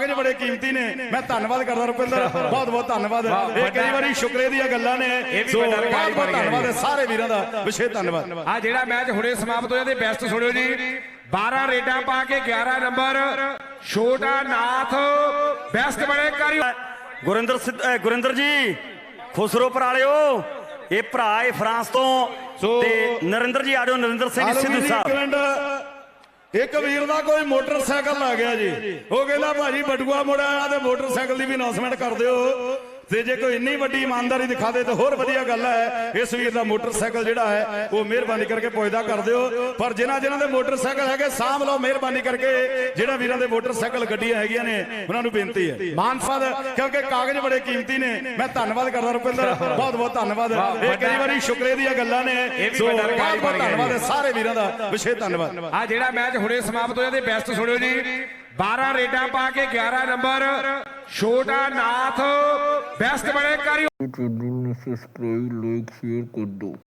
ਕਾਗਜ਼ ਬੜੇ ਕੀਮਤੀ ਨੇ। ਮੈਂ ਧੰਨਵਾਦ ਕਰਦਾ ਰੁਪਿੰਦਰ। ਬਹੁਤ ਬਹੁਤ ਧੰਨਵਾਦ। ਇਹ ਕਈ ਵਾਰੀ ਸ਼ੁਕਰੇ ਦੀਆਂ ਗੱਲਾਂ ਨੇ। ਸੋ ਬਹੁਤ ਬਹੁਤ ਧੰਨਵਾਦ। ਹੈ ਸਾਰੇ ਵੀਰਾਂ ਦਾ ਵਿਸ਼ੇਸ਼ ਧੰਨਵਾਦ। ਆ ਜਿਹੜਾ ਮੈਚ ਹੁਣੇ ਸਮਾਪਤ ਹੋਇਆ ਤੇ ਬੈਸਟ ਸੁਣਿਓ ਜੀ। 12 ਰੇਡਾਂ ਪਾ ਕੇ 11 ਨੰਬਰ। ਛੋਟਾ ਨਾਥ ਬੈਸਟ ਬਣੇ ਕਰੀ। ਗੁਰਿੰਦਰ ਗੁਰਿੰਦਰ ਜੀ ਖੁਸਰੋ ਪਰਾਲਿਓ। ਇਹ ਭਰਾ ਇਹ ਫਰਾਂਸ ਤੋਂ ਤੇ ਨਰਿੰਦਰ ਜੀ ਆਜੋ ਨਰਿੰਦਰ ਸਿੰਘ ਸਿੱਧੂ ਸਾਹਿਬ। ਇੱਕ ਵੀਰ ਦਾ ਕੋਈ ਮੋਟਰਸਾਈਕਲ ਆ ਗਿਆ ਜੀ। ਉਹ ਕਹਿੰਦਾ, ਭਾਜੀ, ਬਟੂਆ ਮੁੜ ਆਇਆ ਤੇ ਮੋਟਰਸਾਈਕਲ ਦੀ ਵੀ ਅਨਾਉਂਸਮੈਂਟ ਕਰ ਦਿਓ। ਤੇ ਜੇ ਕੋਈ ਇੰਨੀ ਵੱਡੀ ਇਮਾਨਦਾਰੀ ਦਿਖਾ ਦੇ ਤਾਂ ਹੋਰ ਵਧੀਆ ਗੱਲ ਹੈ। ਇਸ ਵੀਰ ਦਾ ਮੋਟਰਸਾਈਕਲ ਜਿਹੜਾ ਹੈ ਉਹ ਮਿਹਰਬਾਨੀ ਕਰਕੇ ਪੁੱਜਦਾ ਕਰ ਦਿਓ। ਪਰ ਜਿਨ੍ਹਾਂ ਜਿਨ੍ਹਾਂ ਦੇ ਮੋਟਰਸਾਈਕਲ ਹੈਗੇ ਸਾਂਭ ਲਓ ਮਿਹਰਬਾਨੀ ਕਰਕੇ। ਜਿਹੜਾ ਵੀਰਾਂ ਦੇ ਮੋਟਰਸਾਈਕਲ ਗੱਡੀਆਂ ਹੈਗੀਆਂ ਨੇ ਉਹਨਾਂ ਨੂੰ ਬੇਨਤੀ ਹੈ। ਮਾਨਸਾਦ ਕਿਉਂਕਿ ਕਾਗਜ਼ ਬੜੇ ਕੀਮਤੀ ਨੇ। ਮੈਂ ਧੰਨਵਾਦ ਕਰਦਾ ਰੁਪਿੰਦਰ। ਬਹੁਤ ਬਹੁਤ ਧੰਨਵਾਦ। ਇਹ ਕਈ ਵਾਰੀ ਸ਼ੁਕਰੇ ਦੀਆਂ ਗੱਲਾਂ ਨੇ। ਸੋ ਬਹੁਤ ਬਹੁਤ ਧੰਨਵਾਦ ਸਾਰੇ ਵੀਰਾਂ ਦਾ ਵਿਸ਼ੇਸ਼ ਧੰਨਵਾਦ। ਆ ਜਿਹੜਾ ਮੈਚ ਹੁਣੇ ਸਮਾਪਤ ਹੋਇਆ ਤੇ ਬੈਸਟ ਸੁਣਿਓ ਜੀ। 12 ਰੇਡਾਂ ਪਾ ਕੇ 11 ਨੰਬਰ। ਛੋਟਾ ਨਾਥ ਬੈਸਟ ਬਣੇ ਕਰੀ ਚੈਨਲ ਨੂੰ ਸਬਸਕ੍ਰਾਈਬ ਲਾਈਕ ਸ਼ੇਅਰ ਕਰ ਦਿਓ